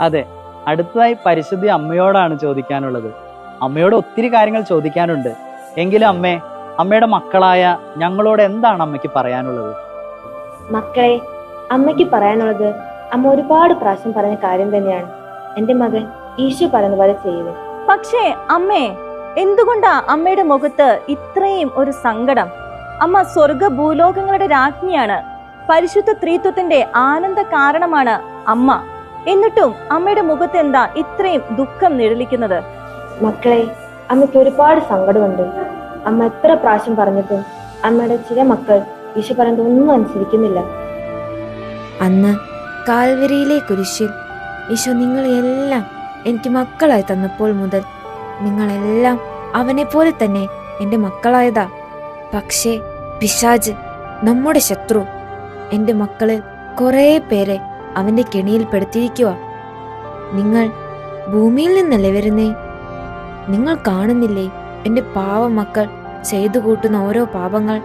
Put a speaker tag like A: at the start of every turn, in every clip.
A: അതെ അടുത്തതായി പരിശുദ്ധി അമ്മയോടാണ് ചോദിക്കാനുള്ളത്. അമ്മയോട് ഒത്തിരി കാര്യങ്ങൾ ചോദിക്കാനുണ്ട്. എങ്കിലും അമ്മേ അമ്മയുടെ മക്കളായ ഞങ്ങളോട് എന്താണ് അമ്മയ്ക്ക് പറയാനുള്ളത്?
B: മക്കളെ അമ്മയ്ക്ക് പറയാനുള്ളത് അമ്മ ഒരുപാട് പ്രാവശ്യം പറഞ്ഞ കാര്യം തന്നെയാണ്. എന്റെ മകൻ ഈശോ പറയുന്ന പോലെ ചെയ്യുക
C: പക്ഷേ അമ്മേ എന്തുകൊണ്ടാ അമ്മയുടെ മുഖത്ത് ഇത്രയും ഒരു സങ്കടം? അമ്മ സ്വർഗ ഭൂലോകങ്ങളുടെ രാജ്ഞിയാണ്. പരിശുദ്ധ ത്രീത്വത്തിന്റെ ആനന്ദ കാരണമാണ് അമ്മ. എന്നിട്ടും അമ്മയുടെ മുഖത്ത് എന്താ ഇത്രയും ദുഃഖം നിഴലിക്കുന്നത്?
B: മക്കളെ അമ്മയ്ക്ക് ഒരുപാട് സങ്കടമുണ്ട്. അമ്മ എത്ര പ്രാവശ്യം പറഞ്ഞിട്ടും അമ്മയുടെ ചില മക്കൾ ഈശോ പറയുന്നത് ഒന്നും അനുസരിക്കുന്നില്ല.
D: അന്ന് കാൽവരിയിലെ കുരിശിൽ ഈശോ നിങ്ങളെല്ലാം എനിക്ക് മക്കളായി തന്നപ്പോൾ മുതൽ നിങ്ങളെല്ലാം അവനെ പോലെ തന്നെ എന്റെ മക്കളായതാ. പക്ഷേ പിശാജ് നമ്മുടെ ശത്രു. എന്റെ മക്കളിൽ കുറേ പേരെ അവന്റെ കെണിയിൽ പെടുത്തിയിരിക്കുക. നിങ്ങൾ ഭൂമിയിൽ നിന്നല്ലേ വരുന്നേ? നിങ്ങൾ കാണുന്നില്ലേ എന്റെ പാവ മക്കൾ ചെയ്തു കൂട്ടുന്ന ഓരോ പാപങ്ങൾ?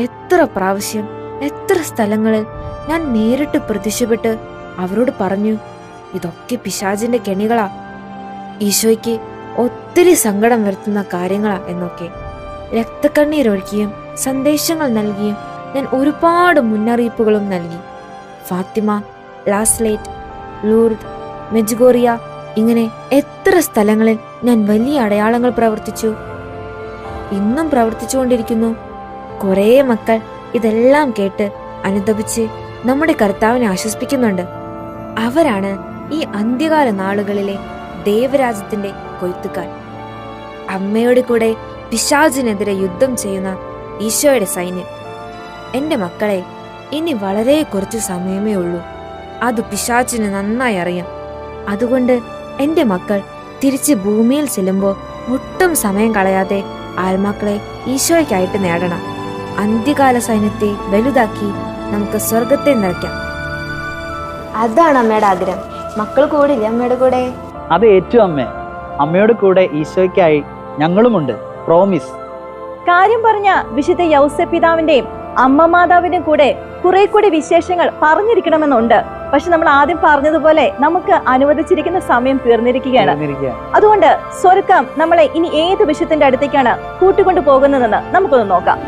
D: എത്ര പ്രാവശ്യം എത്ര സ്ഥലങ്ങളിൽ ഞാൻ നേരിട്ട് പ്രത്യക്ഷപ്പെട്ട് അവരോട് പറഞ്ഞു ഇതൊക്കെ പിശാചിന്റെ കെണികളാ. ഈശോയ്ക്ക് ഒത്തിരി സങ്കടം വരുത്തുന്ന കാര്യങ്ങളാ എന്നൊക്കെ. രക്തക്കണ്ണീരൊഴുക്കിയും സന്ദേശങ്ങൾ നൽകിയും ഞാൻ ഒരുപാട് മുന്നറിയിപ്പുകളും നൽകി. ഫാത്തിമ ലാസ്ലേറ്റ് ലൂർദ് മെജ്ഗോറിയ ഇങ്ങനെ എത്ര സ്ഥലങ്ങളിൽ ഞാൻ വലിയ അടയാളങ്ങൾ പ്രവർത്തിച്ചു. ഇന്നും പ്രവർത്തിച്ചുകൊണ്ടിരിക്കുന്നു. കൊറേ മക്കൾ ഇതെല്ലാം കേട്ട് അനുദപിച്ച് നമ്മുടെ കർത്താവിനെ ആശ്വസിപ്പിക്കുന്നുണ്ട്. അവരാണ് ഈ അന്ത്യകാല നാളുകളിലെ ദേവരാജ്യത്തിന്റെ കൊയ്ത്തുകാർ. അമ്മയുടെ കൂടെ പിശാചിനെതിരെ യുദ്ധം ചെയ്യുന്ന ഈശോയുടെ സൈന്യം. എന്റെ മക്കളെ ഇനി വളരെ കുറച്ച് സമയമേ ഉള്ളൂ. അത് പിശാചിന് നന്നായി അറിയാം. അതുകൊണ്ട് എന്റെ മക്കൾ തിരിച്ച് ഭൂമിയിൽ ചെല്ലുമ്പോൾ ഒട്ടും സമയം കളയാതെ ആത്മാക്കളെ ഈശോയ്ക്കായിട്ട് നേടണം. അന്ത്യകാല സൈന്യത്തെ വലുതാക്കി നമുക്ക് സ്വർഗത്തെ നിറയ്ക്കാം.
B: അതാണ് അമ്മയുടെ ആഗ്രഹം. മക്കൾ കൂടില്ലേ അമ്മയുടെ കൂടെ?
A: അത് ഏറ്റവും അമ്മേ. അമ്മയുടെ കൂടെ ഈശോയ്ക്കായി ഞങ്ങളുമുണ്ട്. പ്രോമിസ്
C: കാര്യം പറഞ്ഞ വിശുദ്ധ യൗസപിതാവിന്റെയും അമ്മ മാതാവിന്റെയും കൂടെ കുറെ കൂടി വിശേഷങ്ങൾ പറഞ്ഞിരിക്കണമെന്നുണ്ട്. പക്ഷെ നമ്മൾ ആദ്യം പറഞ്ഞതുപോലെ നമുക്ക് അനുവദിച്ചിരിക്കുന്ന സമയം
A: തീർന്നിരിക്കുകയാണ്.
C: അതുകൊണ്ട് സ്വർഗം നമ്മളെ ഇനി ഏത് വിഷയത്തിന്റെ അടുത്തേക്കാണ് കൂട്ടിക്കൊണ്ടു പോകുന്നതെന്ന് നമുക്കൊന്ന് നോക്കാം.